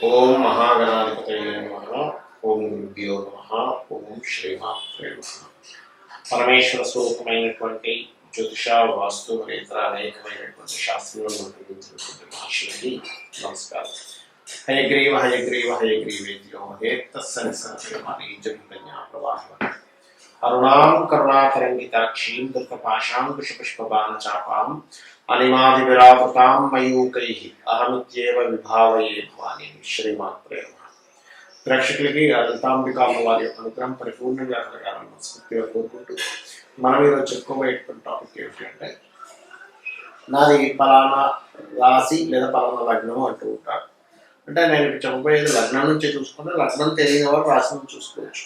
ఓం మహాగణాధిపతయ నమ ఓం గురుభ్యో నమ ఓం శ్రీమాత్రే నమ పరమేశ్వర స్వరూపమైనటువంటి జ్యోతిష వాస్తు మరియు ఇతర అనేకమైనటువంటి శాస్త్రంలో ఉపయోగించినటువంటి మహర్షులకి నమస్కారం హయగ్రీవ హయగ్రీవ హయగ్రీవేద్యో హే తస్సని సనసరి జగన్యా ప్రవాహ అరుణాం కరుణాతరంగితాక్షీం అనిమాది అనిమాదివిరావృతాం మయూకై అహమిత్యేవ విభావయే భవాని శ్రీమాత్రే ప్రేక్షకులకి లలితాంబికామ్మ వారి యొక్క అనుగ్రహం పరిపూర్ణంగా కలగాలని మనస్ఫూర్తిగా కోరుకుంటూ మనం ఈరోజు చెప్పుకోబోయేటువంటి టాపిక్ ఏమిటంటే అంటే నాది పలానా రాశి లేదా పలానా లగ్నం అంటూ ఉంటారు. అంటే నేను చెప్పబోయేది లగ్నం నుంచి చూసుకుంటే లగ్నం తెలియని వారు రాశి నుంచి చూసుకోవచ్చు.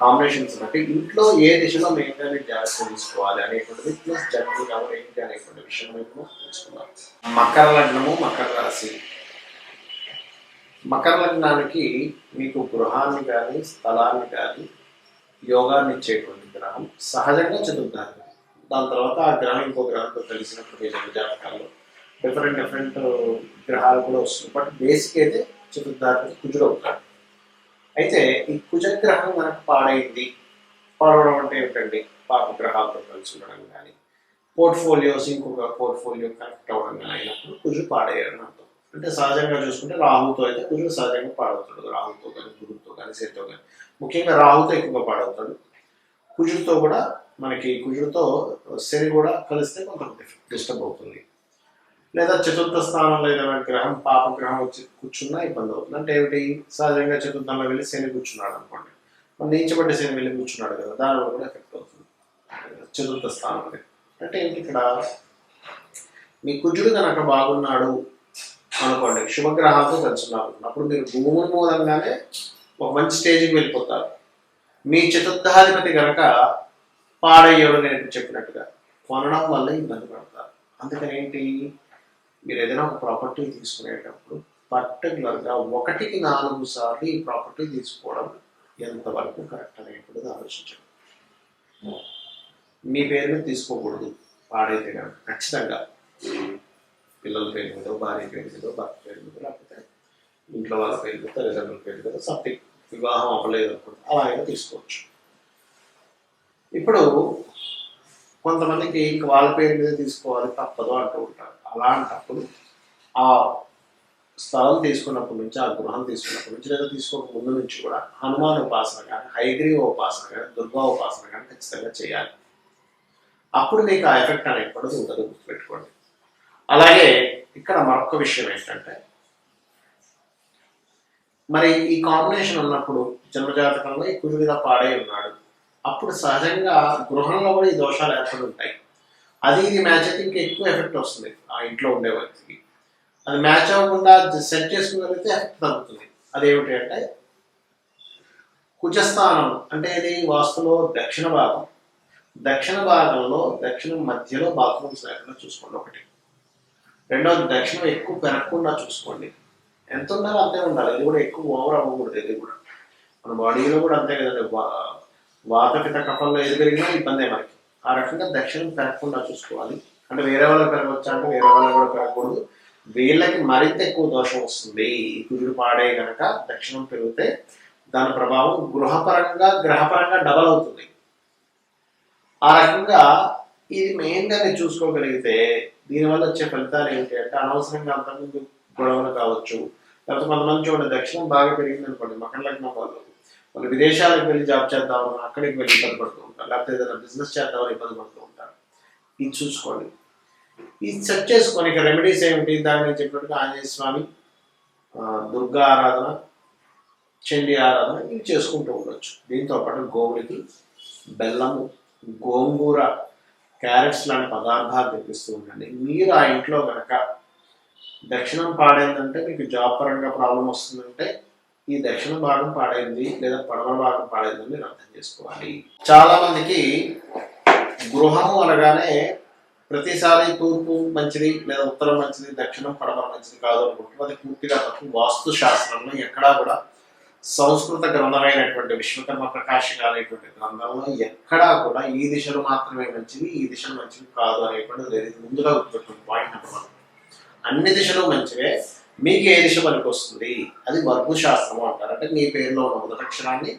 కాంబినేషన్స్ బట్టి ఇంట్లో ఏ దిశలో మెయిన్గా జాగ్రత్త తీసుకోవాలి అనేటువంటిది ప్లస్ జర్నీ కవర్ ఏంటి అనేటువంటి విషయం వైపు తెలుసుకున్నాం మకర లగ్నము మకర రాశి. మకర లగ్నానికి మీకు గృహాన్ని కానీ స్థలాన్ని కానీ యోగాన్ని ఇచ్చేటువంటి గ్రహం సహజంగా చదువుతారు దాని తర్వాత ఆ గ్రహం ఇంకో గ్రహంతో కలిసినప్పుడు మీ జాతకాల్లో డిఫరెంట్ డిఫరెంట్ గ్రహాలు కూడా వస్తుంది బట్ బేసిక్ అయితే చతుర్థార్థి కుజుడు అవుతాడు. అయితే ఈ కుజగ్రహం మనకు పాడైంది. పాడవడం అంటే ఏమిటండి? పాప గ్రహాలతో కలిసి ఉండడం కానీ పోర్ట్ఫోలియోస్ ఇంకొక పోర్ట్ఫోలియో కనెక్ట్ అవ్వడం కానీ అయినప్పుడు కుజు పాడేయడం అర్థం. అంటే సహజంగా చూసుకుంటే రాహుతో అయితే కుజుడు సహజంగా పాడవుతాడు. రాహుతో కానీ గురువుతో కానీ శనితో కానీ. ముఖ్యంగా రాహుతో ఎక్కువగా పాడవుతాడు. కుజుడితో కూడా మనకి కుజుడితో శని కూడా కలిస్తే కొంత డిస్టర్బ్ అవుతుంది. లేదా చతుర్థ స్థానంలో ఏదైనా గ్రహం పాప గ్రహం వచ్చి కూర్చున్నా ఇబ్బంది అవుతుంది. అంటే ఏమిటి? సహజంగా చతుర్థంలో వెళ్ళి శని కూర్చున్నాడు అనుకోండి. మరి నీచబడ్డ శని వెళ్ళి కూర్చున్నాడు కదా దానివల్ల కూడా ఎఫెక్ట్ అవుతుంది. చతుర్థ స్థానం అంటే ఏంటి ఇక్కడ? మీ కుజుడు కనుక బాగున్నాడు అనుకోండి శుభగ్రహాలతో కలిసిన్నారు అప్పుడు మీరు భూమి మూలంగానే ఒక మంచి స్టేజ్కి వెళ్ళిపోతారు. మీ చతుర్థాధిపతి కనుక పాడయ్యడు నేను చెప్పినట్టుగా కొనడం వల్ల ఇబ్బంది పడతారు. అందుకని ఏంటి? మీరు ఏదైనా ఒక ప్రాపర్టీ తీసుకునేటప్పుడు పర్టికులర్గా ఒకటికి నాలుగు సార్లు ఈ ప్రాపర్టీ తీసుకోవడం ఎంతవరకు కరెక్ట్ అనేటువంటిది ఆలోచించండి. మీ పేరు మీద తీసుకోకూడదు. పాడైతే కనుక ఖచ్చితంగా. పిల్లల పేరు మీద భార్య పేరు మీద భర్త పేరు మీద లేకపోతే ఇంట్లో వాళ్ళ పేరు మీద తల్లిదండ్రుల పేరు మీద సంథింగ్ వివాహం అవ్వలేదు అనుకుంటే అలాగే తీసుకోవచ్చు. ఇప్పుడు కొంతమందికి ఇంక వాళ్ళ పేరు మీద తీసుకోవాలి తప్పదు అంటూ ఉంటారు. అలాంటప్పుడు ఆ స్థలం తీసుకున్నప్పటి నుంచి ఆ గృహం తీసుకున్నప్పటి నుంచి లేదా తీసుకోక ముందు నుంచి కూడా హనుమాన్ ఉపాసన కానీ హైగ్రీవ ఉపాసన కానీ దుర్గా ఉపాసన కానీ ఖచ్చితంగా చేయాలి. అప్పుడు మీకు ఆ ఎఫెక్ట్ అనేటువంటిది ఉంటుంది గుర్తుపెట్టుకోండి. అలాగే ఇక్కడ మరొక విషయం ఏంటంటే మరి ఈ కాంబినేషన్ ఉన్నప్పుడు జన్మజాతకంలో ఈ కుజుడిగా పాడై ఉన్నాడు. అప్పుడు సహజంగా గృహంలో కూడా ఈ దోషాలు ఏర్పడి ఉంటాయి. అది ఇది మ్యాచ్ అయితే ఇంకా ఎక్కువ ఎఫెక్ట్ వస్తుంది ఆ ఇంట్లో ఉండే వ్యక్తికి అది మ్యాచ్ అవ్వకుండా సెట్ చేసుకోగలిగితే ఎఫెక్ట్ తగ్గుతుంది. అదేమిటి అంటే కుజస్థానం అంటే ఇది వాస్తులో దక్షిణ భాగం. దక్షిణ భాగంలో దక్షిణం మధ్యలో బాత్రూమ్స్ లేకుండా చూసుకోండి ఒకటి. రెండవది దక్షిణం ఎక్కువ పెరగకుండా చూసుకోండి. ఎంత ఉండాలో అంతే ఉండాలి. ఇది కూడా ఎక్కువ ఓవర్ అవ్వకూడదు ఇది కూడా. మన బాడీలో కూడా అంతే కదండి. వాత పిత కఫంలో ఏది పెరిగినా ఇబ్బందే మనకి. ఆ రకంగా దక్షిణం పెరగకుండా చూసుకోవాలి. అంటే వేరే వాళ్ళకి పెరగవచ్చు అంటే వేరే వాళ్ళకి కూడా పెరగకూడదు. వీళ్ళకి మరింత ఎక్కువ దోషం వస్తుంది. ఈ కుజుడు పాడే కనుక దక్షిణం పెరిగితే దాని ప్రభావం గృహపరంగా గ్రహపరంగా డబల్ అవుతుంది. ఆ రకంగా ఇది మెయిన్గా మీరు చూసుకోగలిగితే దీనివల్ల వచ్చే ఫలితాలు ఏంటి అంటే అనవసరంగా అంతకుముందు గొడవలు కావచ్చు లేకపోతే కొంతమంది చూడండి దక్షిణం బాగా పెరిగింది అనుకోండి మకర లగ్నం వాళ్ళు. వాళ్ళు విదేశాలకు వెళ్ళి జాబ్ చేద్దామని అక్కడికి వెళ్ళి ఇబ్బంది పడుతూ ఉంటారు. లేకపోతే ఏదైనా బిజినెస్ చేద్దామని ఇబ్బంది పడుతూ ఉంటారు. ఇది చూసుకోండి. ఇది సెట్ చేసుకొని ఇక రెమెడీస్ ఏమిటి? దాని నేను చెప్పినట్టుగా ఆంజనేయ స్వామి దుర్గా ఆరాధన చండీ ఆరాధన ఇవి చేసుకుంటూ ఉండొచ్చు. దీంతో పాటు గోవులకి బెల్లము గోంగూర క్యారెట్స్ లాంటి పదార్థాలు తెప్పిస్తూ ఉండండి. మీరు ఆ ఇంట్లో కనుక దక్షిణం పాడైందంటే మీకు జాబ్ పరంగా ప్రాబ్లం వస్తుందంటే ఈ దక్షిణ భాగం పాడైంది లేదా పడమర భాగం పాడైందని మీరు అర్థం చేసుకోవాలి. చాలా మందికి గృహం అనగానే ప్రతిసారి తూర్పు మంచిది లేదా ఉత్తరం మంచిది దక్షిణం పడమర మంచిది కాదు అనుకుంటున్నాం అది పూర్తిగా తప్పు వాస్తు శాస్త్రంలో ఎక్కడా కూడా సంస్కృత గ్రంథమైనటువంటి విశ్వకర్మ ప్రకాశిక అనేటువంటి గ్రంథంలో ఎక్కడా కూడా ఈ దిశలు మాత్రమే మంచివి ఈ దిశలు మంచివి కాదు అనేటువంటి లేదు. ముందుగా గుర్తుపెట్టుకుని పాయింట్ నెంబర్ వన్ అన్ని దిశలు మంచివే మీకు ఏ దిశ పనికి వస్తుంది అది వర్గు శాస్త్రం అంటారు. అంటే మీ పేరులో ఉన్న మొదటక్షరాన్ని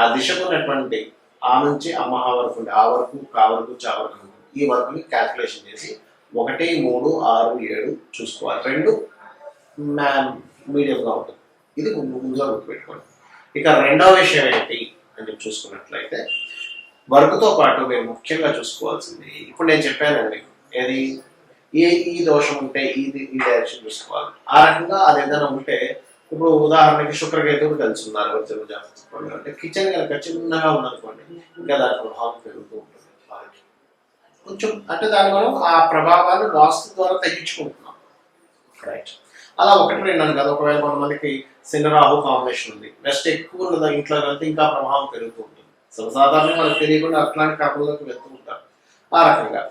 ఆ దిశకు ఉన్నటువంటి ఆ నుంచి అమ్మహ వరకు ఉండే ఆ వరకు కా వరకు చా వరకు ఈ వరకుని క్యాల్కులేషన్ చేసి ఒకటి మూడు ఆరు ఏడు చూసుకోవాలి. రెండు మీడియంగా ఉంటుంది. ఇది ముందుగా గుర్తుపెట్టుకోండి. ఇక రెండవ విషయం ఏంటి అని చెప్పి చూసుకున్నట్లయితే వర్క్తో పాటు మేము ముఖ్యంగా చూసుకోవాల్సింది ఇప్పుడు నేను చెప్పానండి ఏది? ఏ ఈ దోషం ఉంటే ఈ ఈ డైరెక్షన్ చూసుకోవాలి ఆ రకంగా అది ఏదైనా ఉంటే ఇప్పుడు ఉదాహరణకి శుక్రకేతువుడు కలిసి ఉన్నారు వజ్ర అంటే కిచెన్ కనుక చిన్నగా ఉందనుకోండి ఇంకా దాని ప్రభావం పెరుగుతూ ఉంటుంది కొంచెం అంటే దాని మనం ఆ ప్రభావాలు లాస్ ద్వారా తగ్గించుకుంటున్నాం. రైట్ అలా ఒకటి రెండు కదా. ఒకవేళ కొంతమందికి శనిరాహు కాంబినేషన్ ఉంది. నెక్స్ట్ ఎక్కువ ఉన్నదా ఇంట్లో కలిపితే ఇంకా ప్రభావం పెరుగుతూ ఉంటుంది. సర్వసాధారణంగా మనకు తెలియకుండా అట్లాంటి కర్మలోకి వెళ్తూ ఉంటారు ఆ రకంగా.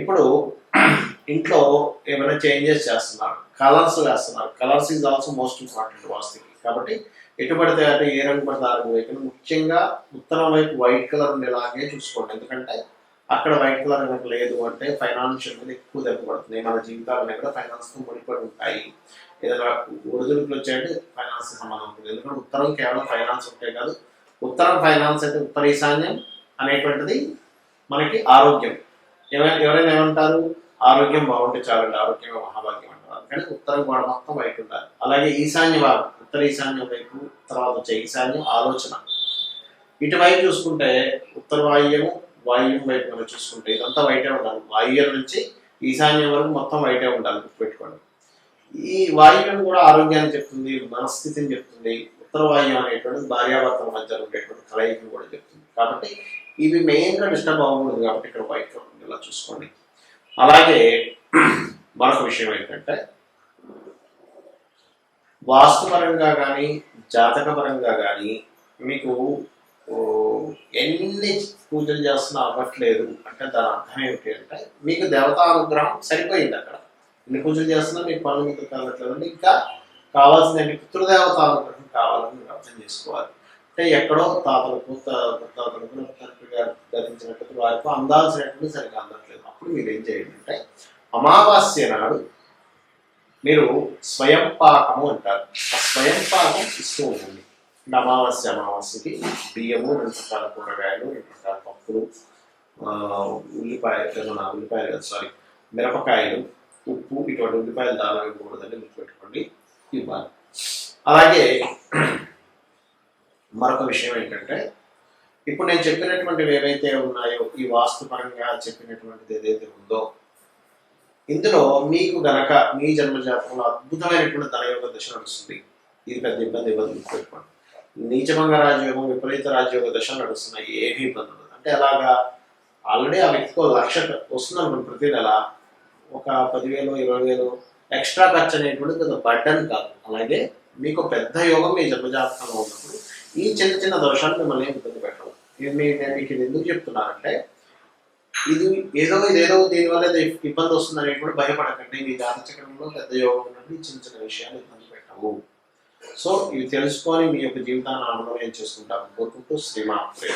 ఇప్పుడు ఇంట్లో ఏమైనా చేంజెస్ చేస్తున్నారు కలర్స్ వేస్తున్నారు. Colours is also most important వాస్తుకి కాబట్టి ఎటు పడితే అంటే ఏ రంగు పడితే ఆ రంగు ముఖ్యంగా ఉత్తరం వైపు వైట్ కలర్ ఉండేలాగే చూసుకోండి. ఎందుకంటే అక్కడ వైట్ కలర్ కనుక లేదు అంటే ఫైనాన్షియల్ మీద ఎక్కువ దెబ్బపడుతుంది మన జీవితాలు కూడా ఫైనాన్స్తో ముడిపడి ఉంటాయి. ఏదైనా ఒడిదుడుకులు వచ్చాయంటే ఫైనాన్స్ సంబంధం ఉంటుంది. ఎందుకంటే ఉత్తరం కేవలం ఫైనాన్స్ ఉంటే కాదు. ఉత్తరం ఫైనాన్స్ అయితే ఉత్తర ఈశాన్యం అనేటువంటిది మనకి ఆరోగ్యం. ఏమైనా ఎవరైనా ఏమంటారు? ఆరోగ్యం బాగుంటే చాలండి ఆరోగ్యమే మహాభాగ్యం అంటారు. కానీ ఉత్తర గోడ మొత్తం వైపు ఉండాలి. అలాగే ఈశాన్య భాగం ఉత్తర ఈశాన్య వైపు తర్వాత వచ్చే ఈశాన్యం ఆలోచన. ఇటువైపు చూసుకుంటే ఉత్తర వాయువ్యము వాయువ్యం వైపు మనం చూసుకుంటే ఇదంతా వైటే ఉండాలి. వాయువ్యం నుంచి ఈశాన్యం వరకు మొత్తం వైటే ఉండాలి గుర్తుపెట్టుకోండి. ఈ వాయువ్యం కూడా ఆరోగ్యాన్ని చెప్తుంది మనస్థితిని చెప్తుంది. ఉత్తర వాయువు అనేటువంటి భార్యాభర్తల మధ్య ఉండేటువంటి కలయికను కూడా చెప్తుంది. కాబట్టి ఇవి మెయిన్గా డిస్టర్బ్ అవ్వకూడదు కాబట్టి ఇక్కడ వైట్ ఉండేలా చూసుకోండి. అలాగే మరొక విషయం ఏంటంటే వాస్తుపరంగా కానీ జాతకపరంగా కానీ మీకు ఎన్ని పూజలు చేస్తున్నా అవ్వట్లేదు అంటే దాని అర్థం ఏమిటి అంటే మీకు దేవతా అనుగ్రహం సరిపోయింది అక్కడ. ఎన్ని పూజలు చేస్తున్నా మీకు పనులు మీకు కలగట్లేదు ఇంకా కావాల్సిందంటే పితృదేవత అనుగ్రహం కావాలని మీరు అర్థం చేసుకోవాలి. అంటే ఎక్కడో తాతలకు తా- ముత్తాతలకు తండ్రి గారు ధరించినట్టు వారికి అందాల్సినట్టు సరిగ్గా అందట్లేదు. అప్పుడు మీరు ఏం చేయండి అంటే అమావాస్య నాడు మీరు స్వయం పాకము అంటారు. ఆ స్వయం పాకం ఇస్తూ ఉండండి. అమావాస్య అమావాస్యకి బియ్యము రెండు రకాల కూరగాయలు రెండు రకాల పప్పులు ఉల్లిపాయలు ఉల్లిపాయ మన ఉల్లిపాయలు సారీ మిరపకాయలు ఉప్పు ఇటువంటి ఉల్లిపాయలు దాదాపు కూడదని గుర్తుపెట్టుకోండి ఇవ్వాలి. అలాగే మరొక విషయం ఏంటంటే ఇప్పుడు నేను చెప్పినటువంటివి ఏవైతే ఉన్నాయో ఈ వాస్తుపరంగా చెప్పినటువంటిది ఏదైతే ఉందో ఇందులో మీకు గనక మీ జన్మజాతకంలో అద్భుతమైనటువంటి ధనయోగ దశ నడుస్తుంది. ఇది పెద్ద ఇబ్బంది ఇబ్బంది గుర్తుపెట్టుకోండి నీచమంగ రాజయోగం విపరీత రాజయోగ దశ నడుస్తున్నాయి ఏమీ ఇబ్బంది ఉండదు. అంటే అలాగా ఆల్రెడీ ఆ వ్యక్తికి లక్ష వస్తుంది అనుకోండి ప్రతి నెల ఒక పదివేలు ఇరవై వేలు ఎక్స్ట్రా ఖర్చు అనేటువంటిది పెద్ద బడ్డన్ కాదు. అలాగే మీకు పెద్ద యోగం మీ జన్మజాతకంలో ఉన్నప్పుడు ఈ చిన్న చిన్న దోషాలు మిమ్మల్ని ఇబ్బంది పెట్టడం ఇది మీ- నేను మీకు ఇది ఎందుకు చెప్తున్నానంటే ఇది ఏదో ఇదేదో దీనివల్ల ఇది ఇబ్బంది వస్తుందని కూడా భయపడకండి. మీ జాతచక్రంలో పెద్ద యోగం నుండి ఈ చిన్న చిన్న విషయాలు ఇబ్బంది పెట్టవు. సో ఇవి తెలుసుకొని మీ యొక్క జీవితాన్ని ఆనందమయం చేసుకుంటారు కోరుకుంటూ శ్రీమాత్రే.